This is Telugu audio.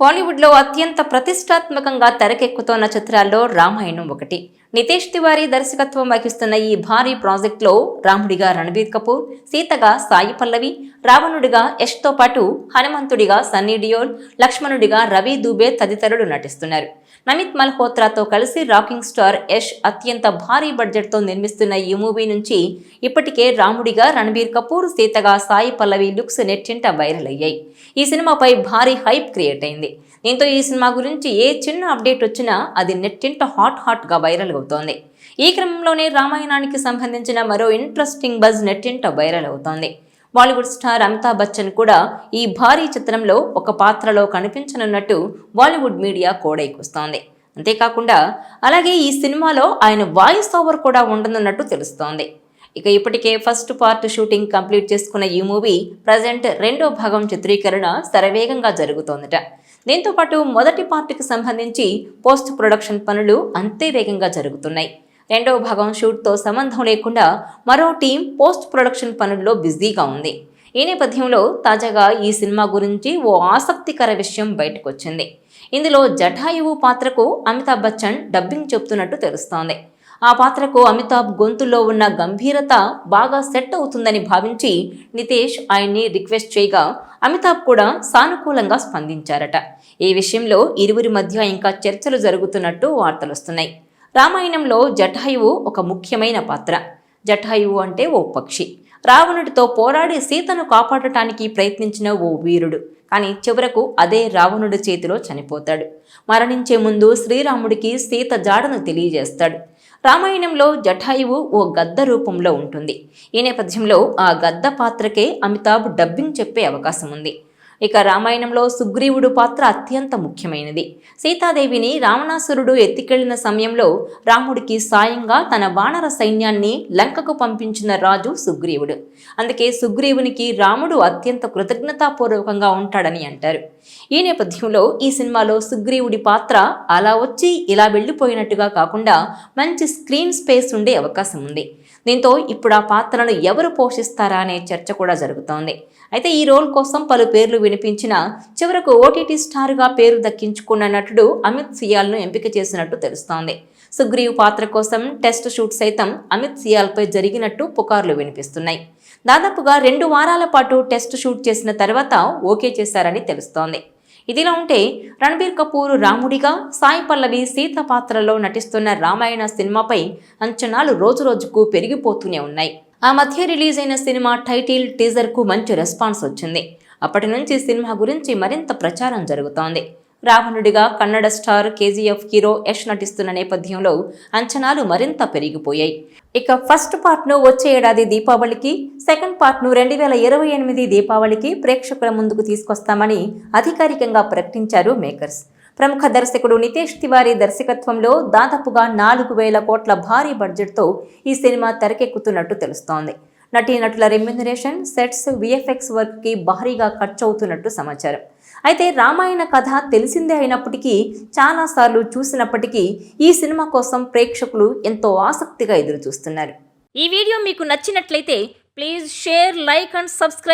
బాలీవుడ్లో అత్యంత ప్రతిష్టాత్మకంగా తెరకెక్కుతోన్న చిత్రాల్లో రామాయణం ఒకటి. నితేష్ తివారీ దర్శకత్వం వహిస్తున్న ఈ భారీ ప్రాజెక్టులో రాముడిగా రణబీర్ కపూర్ సీతగా సాయి పల్లవి రావణుడిగా యష్తో పాటు హనుమంతుడిగా సన్నీ డియోల్ లక్ష్మణుడిగా రవి దూబే తదితరులు నటిస్తున్నారు. నమిత్ మల్హోత్రాతో కలిసి రాకింగ్ స్టార్ యష్ అత్యంత భారీ బడ్జెట్తో నిర్మిస్తున్న ఈ మూవీ నుంచి ఇప్పటికే రాముడిగా రణబీర్ కపూర్ సీతగా సాయి పల్లవి లుక్స్ నెట్టింట వైరల్ అయ్యాయి. ఈ సినిమాపై భారీ హైప్ క్రియేట్ అయింది. దీంతో ఈ సినిమా గురించి ఏ చిన్న అప్డేట్ వచ్చినా అది నెట్టింట హాట్ హాట్గా వైరల్ అవుతోంది. ఈ క్రమంలోనే రామాయణానికి సంబంధించిన మరో ఇంట్రెస్టింగ్ బజ్ నెట్టింట వైరల్ అవుతోంది. బాలీవుడ్ స్టార్ అమితాబ్ బచ్చన్ కూడా ఈ భారీ చిత్రంలో ఒక పాత్రలో కనిపించనున్నట్టు బాలీవుడ్ మీడియా కోడైకొస్తోంది. అంతేకాకుండా అలాగే ఈ సినిమాలో ఆయన వాయిస్ ఓవర్ కూడా ఉండనున్నట్టు తెలుస్తోంది. ఇక ఇప్పటికే ఫస్ట్ పార్ట్ షూటింగ్ కంప్లీట్ చేసుకున్న ఈ మూవీ ప్రజెంట్ రెండో భాగం చిత్రీకరణ శరవేగంగా జరుగుతోందట. దీంతో పాటు మొదటి పార్ట్కి సంబంధించి పోస్ట్ ప్రొడక్షన్ పనులు అంతే వేగంగా జరుగుతున్నాయి. రెండవ భాగం షూట్తో సంబంధం లేకుండా మరో టీం పోస్ట్ ప్రొడక్షన్ పనుల్లో బిజీగా ఉంది. ఈ నేపథ్యంలో తాజాగా ఈ సినిమా గురించి ఓ ఆసక్తికర విషయం బయటకు వచ్చింది ఇందులో జటాయువు పాత్రకు అమితాబ్ బచ్చన్ డబ్బింగ్ చెప్తున్నట్టు తెలుస్తోంది. ఆ పాత్రకు అమితాబ్ గొంతులో ఉన్న గంభీరత బాగా సెట్ అవుతుందని భావించి నితేష్ ఆయన్ని రిక్వెస్ట్ చేయగా అమితాబ్ కూడా సానుకూలంగా స్పందించారట. ఈ విషయంలో ఇరువురి మధ్య ఇంకా చర్చలు జరుగుతున్నట్టు వార్తలు వస్తున్నాయి రామాయణంలో జటాయువు ఒక ముఖ్యమైన పాత్ర. జటాయువు అంటే ఓ పక్షి. రావణుడితో పోరాడి సీతను కాపాడటానికి ప్రయత్నించిన ఓ వీరుడు. కానీ చివరకు అదే రావణుడి చేతిలో చనిపోతాడు. మరణించే ముందు శ్రీరాముడికి సీత జాడను తెలియజేస్తాడు. రామాయణంలో జటాయువు ఓ గద్ద రూపంలో ఉంటుంది. ఈ నేపథ్యంలో ఆ గద్ద పాత్రకే అమితాబ్ డబ్బింగ్ చెప్పే అవకాశం ఉంది ఇక రామాయణంలో సుగ్రీవుడు పాత్ర అత్యంత ముఖ్యమైనది. సీతాదేవిని రావణాసురుడు ఎత్తికెళ్ళిన సమయంలో రాముడికి సాయంగా తన వానర సైన్యాన్ని లంకకు పంపించిన రాజు సుగ్రీవుడు. అందుకే సుగ్రీవునికి రాముడు అత్యంత కృతజ్ఞతాపూర్వకంగా ఉంటాడని అంటారు. ఈ నేపథ్యంలో ఈ సినిమాలో సుగ్రీవుడి పాత్ర అలా వచ్చి ఇలా వెళ్ళిపోయినట్టుగా కాకుండా మంచి స్క్రీన్ స్పేస్ ఉండే అవకాశం ఉంది. దీంతో ఇప్పుడు ఆ పాత్రను ఎవరు పోషిస్తారా అనే చర్చ కూడా జరుగుతోంది. అయితే ఈ రోల్ కోసం పలు పేర్లు వినిపించిన చివరకు ఓటీటీ స్టార్గా పేరు దక్కించుకున్న నటుడు అమిత్ సియాల్ను ఎంపిక చేసినట్టు తెలుస్తోంది. సుగ్రీవ్ పాత్ర కోసం టెస్ట్ షూట్ సైతం అమిత్ సియాల్పై జరిగినట్టు పుకార్లు వినిపిస్తున్నాయి. దాదాపుగా రెండు వారాల పాటు టెస్ట్ షూట్ చేసిన తర్వాత ఓకే చేశారని తెలుస్తోంది. ఇదిలా ఉంటే రణబీర్ కపూర్ రాముడిగా సాయి పల్లవి సీత పాత్రలో నటిస్తున్న రామాయణ సినిమాపై అంచనాలు రోజురోజుకు పెరిగిపోతూనే ఉన్నాయి. ఆ మధ్య రిలీజ్ అయిన సినిమా టైటిల్ టీజర్కు మంచి రెస్పాన్స్ వచ్చింది. అప్పటి నుంచి సినిమా గురించి మరింత ప్రచారం జరుగుతోంది. రావణుడిగా Kannada star KGF hero Yash నటిస్తున్న నేపథ్యంలో అంచనాలు మరింత పెరిగిపోయాయి. ఇక ఫస్ట్ పార్ట్ను వచ్చే ఏడాది దీపావళికి సెకండ్ పార్ట్ను రెండు వేల ఇరవై ఎనిమిది దీపావళికి ప్రేక్షకుల ముందుకు తీసుకొస్తామని అధికారికంగా ప్రకటించారు మేకర్స్. ప్రముఖ దర్శకుడు నితేష్ తివారీ దర్శకత్వంలో దాదాపుగా నాలుగు వేల కోట్ల భారీ బడ్జెట్తో ఈ సినిమా తెరకెక్కుతున్నట్టు తెలుస్తోంది. నటీనటుల రెమ్యునరేషన్ సెట్స్ విఎఫ్ఎక్స్ వర్క్కి భారీగా ఖర్చు అవుతున్నట్టు సమాచారం. అయితే రామాయణ కథ తెలిసిందే అయినప్పటికీ చాలాసార్లు చూసినప్పటికీ ఈ సినిమా కోసం ప్రేక్షకులు ఎంతో ఆసక్తిగా ఎదురుచూస్తున్నారు. ఈ వీడియో మీకు నచ్చినట్లయితే please share like and subscribe